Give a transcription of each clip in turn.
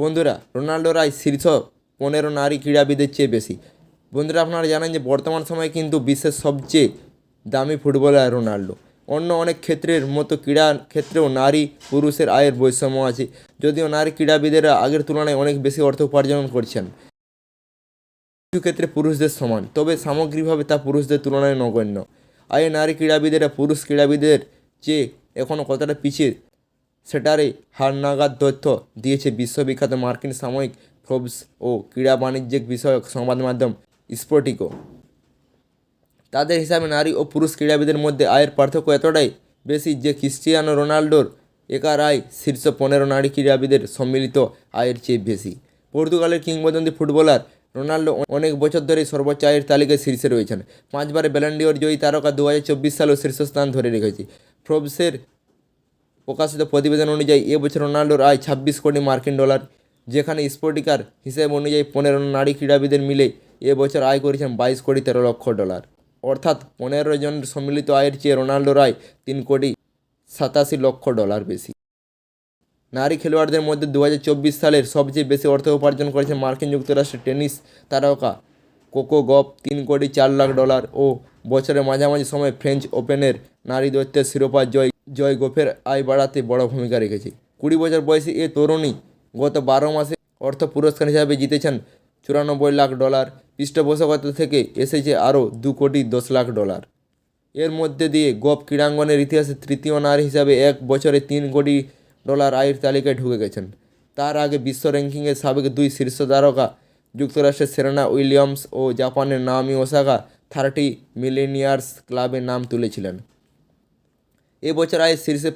বন্ধুরা, রোনাল্ডো রায় শীর্ষ পনেরো নারী ক্রীড়াবিদের চেয়ে বেশি। বন্ধুরা, আপনারা জানেন যে বর্তমান সময়ে কিন্তু বিশ্বের সবচেয়ে দামি ফুটবলার রোনাল্ডো। অন্য অনেক ক্ষেত্রের মতো ক্রীড়া ক্ষেত্রেও নারী পুরুষের আয়ের বৈষম্য আছে, যদিও নারী ক্রীড়াবিদেরা আগের তুলনায় অনেক বেশি অর্থ উপার্জন করছেন। কিছু ক্ষেত্রে পুরুষদের সমান, তবে সামগ্রিকভাবে তা পুরুষদের তুলনায় নগণ্য। আয়ে নারী ক্রীড়াবিদেরা পুরুষ ক্রীড়াবিদের চেয়ে এখনও কতটা পিছিয়ে সেটারই হারনাগাদ তথ্য দিয়েছে বিশ্ববিখ্যাত মার্কিন সাময়িক ফোর্বস ও ক্রীড়া বাণিজ্যিক বিষয়ক সংবাদ মাধ্যম স্পোর্টিকো তাদের হিসাবে নারী ও পুরুষ ক্রীড়াবিদের মধ্যে আয়ের পার্থক্য এতটাই বেশি যে ক্রিস্টিয়ানো রোনাল্ডোর একার আয় শীর্ষ পনেরো নারী ক্রীড়াবিদের সম্মিলিত আয়ের চেয়ে বেশি। পর্তুগালের কিংবদন্তি ফুটবলার রোনাল্ডো অনেক বছর ধরেই সর্বোচ্চ আয়ের তালিকায় শীর্ষে রয়েছেন। পাঁচবারে ব্যালেন্ডিওর জয়ী তারকা দু হাজার চব্বিশ সালেও শীর্ষস্থান ধরে রেখেছে। ফোর্বসের প্রকাশিত প্রতিবেদন অনুযায়ী এবছর রোনাল্ডোর আয় ছাব্বিশ কোটি মার্কিন ডলার, যেখানে স্পোর্টিকার হিসেব অনুযায়ী পনেরো নারী ক্রীড়াবিদের মিলে এবছর আয় করেছেন বাইশ কোটি তেরো লক্ষ ডলার। অর্থাৎ পনেরো জনের সম্মিলিত আয়ের চেয়ে রোনাল্ডোর আয় তিন কোটি সাতাশি লক্ষ ডলার বেশি। নারী খেলোয়াড়দের মধ্যে দু হাজার চব্বিশ সালের সবচেয়ে বেশি অর্থ উপার্জন করেছে মার্কিন যুক্তরাষ্ট্রের টেনিস তারকা কোকো গপ তিন কোটি চার লাখ ডলার ও বছরের মাঝামাঝি সময় ফ্রেঞ্চ ওপেনের নারী দৈত্যের শিরোপা জয় জয় গোফের আয় বাড়াতে বড় ভূমিকা রেখেছে। কুড়ি বছর বয়সী এ তরুণী গত বারো মাসে অর্থ পুরস্কার হিসাবে জিতেছেন চুরানব্বই লাখ ডলার। পৃষ্ঠপোষকতা থেকে এসেছে আরও দু কোটি দশ লাখ ডলার। এর মধ্যে দিয়ে গপ ক্রীড়াঙ্গনের ইতিহাসে তৃতীয় নারী হিসাবে এক বছরে তিন কোটি ডলার আয়ের তালিকায় ঢুকে গেছেন। তার আগে বিশ্ব র্যাঙ্কিংয়ের সাবেক দুই শীর্ষ তারকা যুক্তরাষ্ট্রের সেরেনা উইলিয়ামস ও জাপানের নাওমি ওসাকা থার্টি মিলিনিয়ার্স ক্লাবের নাম তুলেছিলেন। এবছর আয় শীর্ষে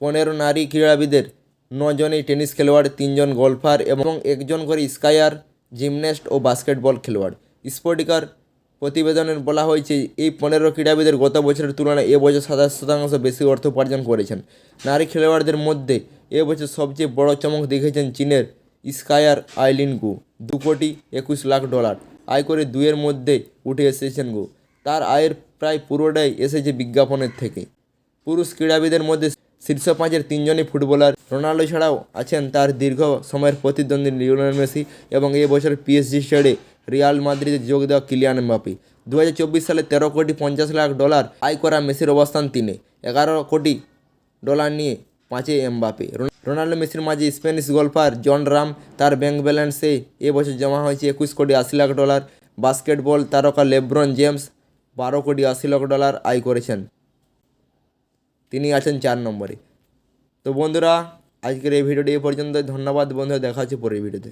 পনেরো নারী ক্রীড়াবিদের, নজনই টেনিস খেলোয়াড়, তিনজন গলফার এবং একজন করে স্কায়ার, জিমন্যাস্ট ও বাস্কেটবল খেলোয়াড়। স্পোর্টিকার প্রতিবেদনে বলা হয়েছে, এই পনেরো ক্রীড়াবিদের গত বছরের তুলনায় এবছর সাতাশ শতাংশ বেশি অর্থ উপার্জন করেছেন। নারী খেলোয়াড়দের মধ্যে এবছর সবচেয়ে বড় চমক দেখেছেন চীনের স্কায়ার আইলিন গু, দু কোটি একুশ লাখ ডলার। আয় করে দুইয়ের মধ্যে উঠে এসেছেন গু। তার আয়ের প্রায় পুরোটাই এসেছে বিজ্ঞাপনের থেকে। পুরুষ ক্রীড়াবিদের মধ্যে শীর্ষ পাঁচের তিনজনই ফুটবলার। রোনাল্ডো ছাড়াও আছেন তার দীর্ঘ সময়ের প্রতিদ্বন্দ্বী লিওনেল মেসি এবং এই বছর পিএসজি ছেড়ে রিয়াল মাদ্রিদে যোগ দেওয়া কিলিয়ান এমবাপি দু সালে তেরো কোটি পঞ্চাশ লাখ ডলার আয় করা মেসির অবস্থান তিনে। এগারো কোটি ডলার নিয়ে পাঁচে এমবাপে রোন- রোনাল্ডো মেসির মাঝে স্প্যানিশ গল্ফার জন রাম তার ব্যাংক ব্যালেন্সে এবছর জমা হয়েছে একুশ কোটি আশি লাখ ডলার। বাস্কেটবল তারকা লেব্রন জেমস বারো কোটি আশি লাখ ডলার আয় করেছেন। তিনি আছেন চার নম্বরে। তো বন্ধুরা, আজকের এই ভিডিওটি এ পর্যন্ত ধন্যবাদ বন্ধুরা, দেখা হচ্ছে পরের ভিডিওতে।